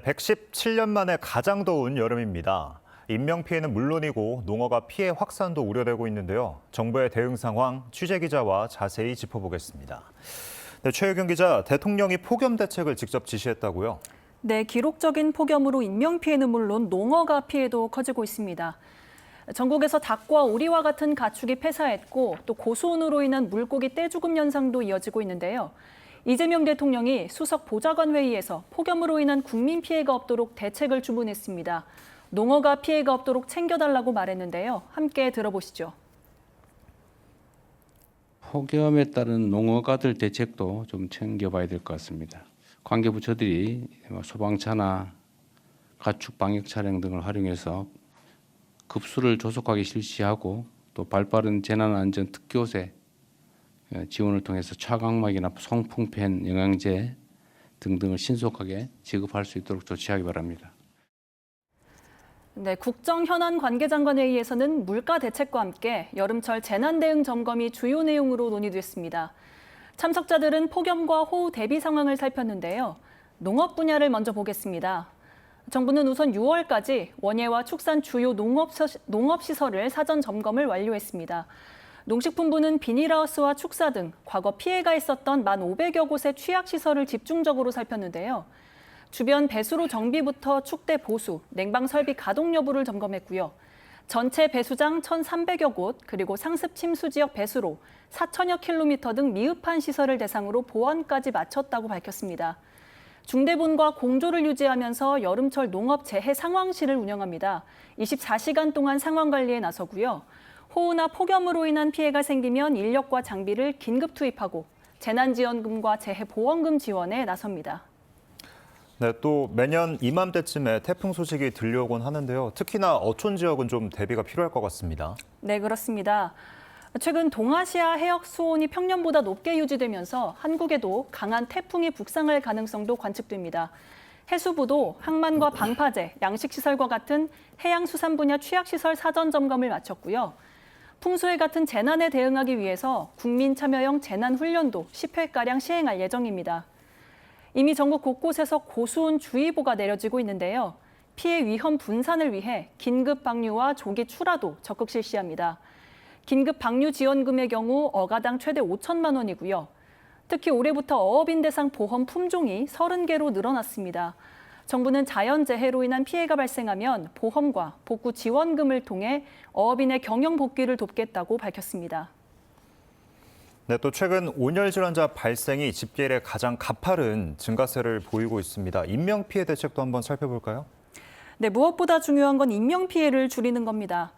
117년 만에 가장 더운 여름입니다. 인명 피해는 물론이고 농어가 피해 확산도 우려되고 있는데요. 정부의 대응 상황 취재 기자와 자세히 짚어보겠습니다. 네, 최유경 기자, 대통령이 폭염 대책을 직접 지시했다고요? 네, 기록적인 폭염으로 인명 피해는 물론 농어가 피해도 커지고 있습니다. 전국에서 닭과 오리와 같은 가축이 폐사했고 또 고수온으로 인한 물고기 떼죽음 현상도 이어지고 있는데요. 이재명 대통령이 수석 보좌관 회의에서 폭염으로 인한 국민 피해가 없도록 대책을 주문했습니다. 농어가 피해가 없도록 챙겨달라고 말했는데요. 함께 들어보시죠. 폭염에 따른 농어가들 대책도 좀 챙겨봐야 될 것 같습니다. 관계 부처들이 뭐 소방차나 가축 방역 차량 등을 활용해서 급수를 조속하게 실시하고 또 발빠른 재난 안전 특교세 어, 지원을 통해서 차광막이나 송풍팬 영양제 등등을 신속하게 지급할 수 있도록 조치하기 바랍니다. 네, 국정 현안 관계장관 회의에서는 물가 대책과 함께 여름철 재난 대응 점검이 주요 내용으로 논의됐습니다. 참석자들은 폭염과 호우 대비 상황을 살폈는데요. 농업 분야를 먼저 보겠습니다. 정부는 우선 6월까지 원예와 축산 주요 농업 시설을 사전 점검을 완료했습니다. 농식품부는 비닐하우스와 축사 등 과거 피해가 있었던 1,500여 곳의 취약 시설을 집중적으로 살폈는데요. 주변 배수로 정비부터 축대 보수, 냉방 설비 가동 여부를 점검했고요. 전체 배수장 1,300여 곳, 그리고 상습 침수 지역 배수로 4천여 킬로미터 등 미흡한 시설을 대상으로 보완까지 마쳤다고 밝혔습니다. 중대본과 공조를 유지하면서 여름철 농업 재해 상황실을 운영합니다. 24시간 동안 상황 관리에 나서고요. 호우나 폭염으로 인한 피해가 생기면 인력과 장비를 긴급 투입하고 재난지원금과 재해보험금 지원에 나섭니다. 네, 또 매년 이맘때쯤에 태풍 소식이 들려오곤 하는데요. 특히나 어촌 지역은 좀 대비가 필요할 것 같습니다. 네, 그렇습니다. 최근 동아시아 해역 수온이 평년보다 높게 유지되면서 한국에도 강한 태풍이 북상할 가능성도 관측됩니다. 해수부도 항만과 방파제, 양식시설과 같은 해양수산 분야 취약시설 사전 점검을 마쳤고요. 풍수해 같은 재난에 대응하기 위해서 국민 참여형 재난 훈련도 10회가량 시행할 예정입니다. 이미 전국 곳곳에서 고수온 주의보가 내려지고 있는데요. 피해 위험 분산을 위해 긴급 방류와 조기 출하도 적극 실시합니다. 긴급 방류 지원금의 경우 어가당 최대 5천만 원이고요. 특히 올해부터 어업인 대상 보험 품종이 30개로 늘어났습니다. 정부는 자연재해로 인한 피해가 발생하면 보험과 복구 지원금을 통해 어업인의 경영 복귀를 돕겠다고 밝혔습니다. 네, 또 최근 온열 질환자 발생이 집계 이래 가장 가파른 증가세를 보이고 있습니다. 인명 피해 대책도 한번 살펴볼까요? 네, 무엇보다 중요한 건 인명 피해를 줄이는 겁니다.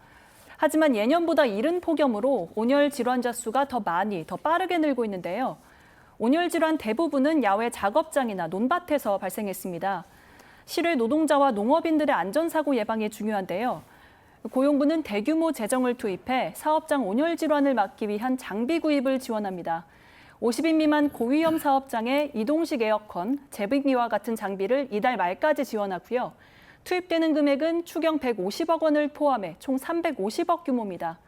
하지만 예년보다 이른 폭염으로 온열 질환자 수가 더 많이, 더 빠르게 늘고 있는데요. 온열 질환 대부분은 야외 작업장이나 논밭에서 발생했습니다. 실외 노동자와 농업인들의 안전사고 예방이 중요한데요. 고용부는 대규모 재정을 투입해 사업장 온열 질환을 막기 위한 장비 구입을 지원합니다. 50인 미만 고위험 사업장에 이동식 에어컨, 제빙기와 같은 장비를 이달 말까지 지원하고요. 투입되는 금액은 추경 150억 원을 포함해 총 350억 규모입니다.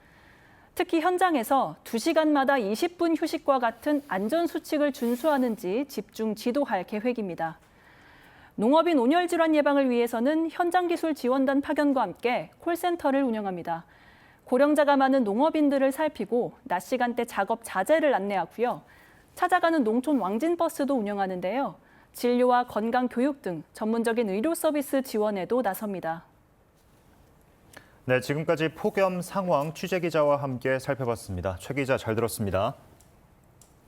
특히 현장에서 2시간마다 20분 휴식과 같은 안전 수칙을 준수하는지 집중 지도할 계획입니다. 농업인 온열 질환 예방을 위해서는 현장 기술 지원단 파견과 함께 콜센터를 운영합니다. 고령자가 많은 농업인들을 살피고 낮 시간대 작업 자제를 안내하고요. 찾아가는 농촌 왕진 버스도 운영하는데요. 진료와 건강 교육 등 전문적인 의료 서비스 지원에도 나섭니다. 네, 지금까지 폭염 상황 취재 기자와 함께 살펴봤습니다. 최 기자 잘 들었습니다.